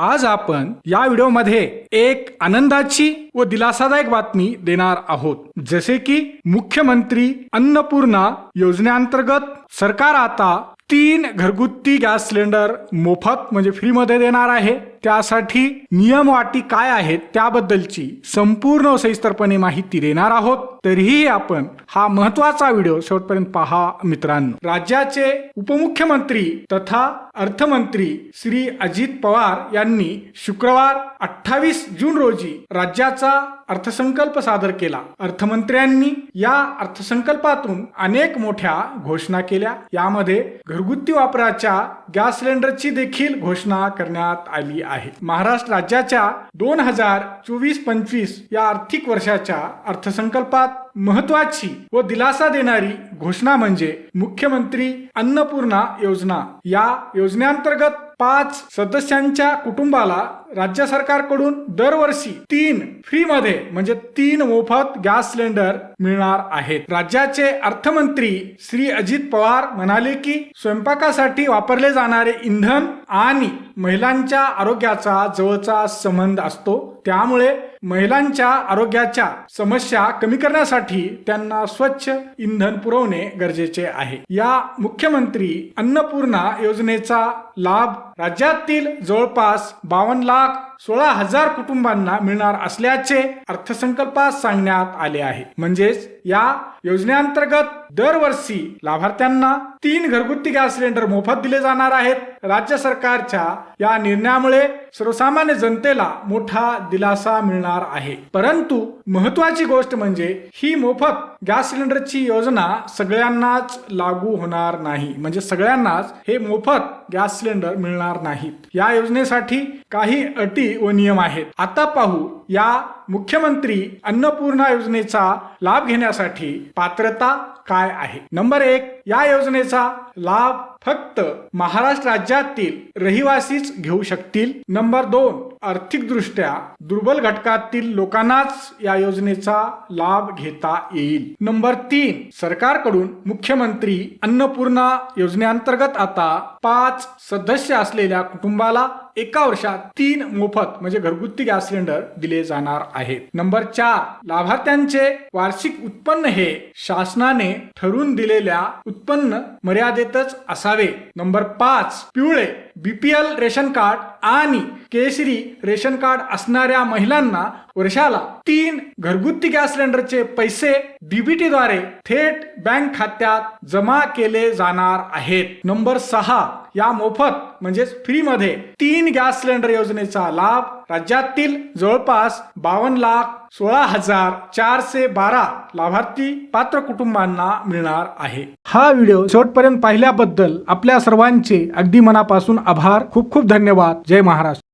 आज आपण या व्हिडिओमध्ये एक आनंदाची व दिलासादायक बातमी देणार आहोत. जसे की मुख्यमंत्री अन्नपूर्णा योजनेअंतर्गत सरकार आता तीन घरगुती गॅस सिलेंडर मोफत म्हणजे फ्रीमध्ये देणार आहे. त्यासाठी नियम वाटी काय आहेत त्याबद्दलची संपूर्ण सविस्तरपणे माहिती देणार आहोत. तरीही आपण हा महत्त्वाचा व्हिडिओ शेवटपर्यंत पहा मित्रांनो. राज्याचे उपमुख्यमंत्री तथा अर्थमंत्री श्री अजित पवार यांनी शुक्रवार अठ्ठावीस जून रोजी राज्याचा अर्थसंकल्प सादर केला. अर्थमंत्र्यांनी या अर्थसंकल्पातून अनेक मोठ्या घोषणा केल्या. यामध्ये घरगुती वापराच्या गॅस सिलेंडरची देखील घोषणा करण्यात आली आहे. महाराष्ट्र राज्याच्या दोन हजार चोवीस पंचवीस या आर्थिक वर्षाच्या अर्थसंकल्पात महत्वाची व दिलासा देणारी घोषणा म्हणजे मुख्यमंत्री अन्नपूर्णा योजना. या योजनेअंतर्गत पाच सदस्यांच्या कुटुंबाला राज्य सरकारकडून दरवर्षी तीन फ्री मध्ये म्हणजे तीन मोफत गॅस सिलेंडर मिळणार आहेत. राज्याचे अर्थमंत्री श्री अजित पवार म्हणाले की स्वयंपाकासाठी वापरले जाणारे इंधन आणि महिलांच्या आरोग्याचा जवळचा संबंध असतो. त्यामुळे महिलांच्या आरोग्याच्या समस्या कमी करण्यासाठी त्यांना स्वच्छ इंधन पुरवणे गरजेचे आहे. या मुख्यमंत्री अन्नपूर्णा योजनेचा लाभ राज्यातील जवळपास बावन्न लाख सोळा हजार कुटुंबांना मिळणार असल्याचे अर्थसंकल्पात सांगण्यात आले आहे. म्हणजेच या योजनेअंतर्गत दरवर्षी लाभार्थ्यांना तीन घरगुती गॅस सिलेंडर मोफत दिले जाणार आहेत. राज्य सरकारच्या या निर्णयामुळे सर्वसामान्य जनतेला मोठा दिलासा मिळणार आहे. परंतु महत्वाची गोष्ट म्हणजे ही मोफत गॅस सिलेंडरची योजना सगळ्यांनाच लागू होणार नाही. म्हणजे सगळ्यांनाच हे मोफत गॅस सिलेंडर मिळणार नाहीत. या योजनेसाठी काही अटी व नियम आहेत. आता पाहू या मुख्यमंत्री अन्नपूर्णा योजनेचा लाभ घेण्यासाठी पात्रता काय आहे? नंबर एक या योजनेचा लाभ फक्त महाराष्ट्र राज्यातील रहिवासीच घेऊ शकतील. नंबर दोन आर्थिकदृष्ट्या दुर्बल घटकातील लोकांनाच या योजनेचा लाभ घेता येईल. नंबर तीन सरकारकडून मुख्यमंत्री अन्नपूर्णा योजनेअंतर्गत आता पाच सदस्य असलेल्या कुटुंबाला एका वर्षात तीन मोफत म्हणजे घरगुती गॅस सिलेंडर दिले जाणार आहेत. नंबर चार लाभार्थ्यांचे वार्षिक उत्पन्न हे शासनाने ठरवून दिलेल्या उत्पन्न मर्यादेतच असावे. नंबर पाच पिवळे B P L ration card आणि केसरी रेशन कार्ड असणाऱ्या महिलांना वर्षाला तीन घरगुती गॅस सिलेंडरचे पैसे डीबीटी द्वारे थेट बँक खात्यात जमा केले जाणार आहेत. नंबर सहा या मोफत म्हणजेच फ्रीमध्ये तीन गॅस सिलेंडर योजनेचा लाभ राज्यातील जवळपास बावन्न लाख सोळा हजार चारशे बारा लाभार्थी पात्र कुटुंबांना मिळणार आहे. हा व्हिडिओ शेवटपर्यंत पाहिल्याबद्दल आपल्या सर्वांचे अगदी मनापासून आभार. खूप खूप धन्यवाद. जय महाराष्ट्र.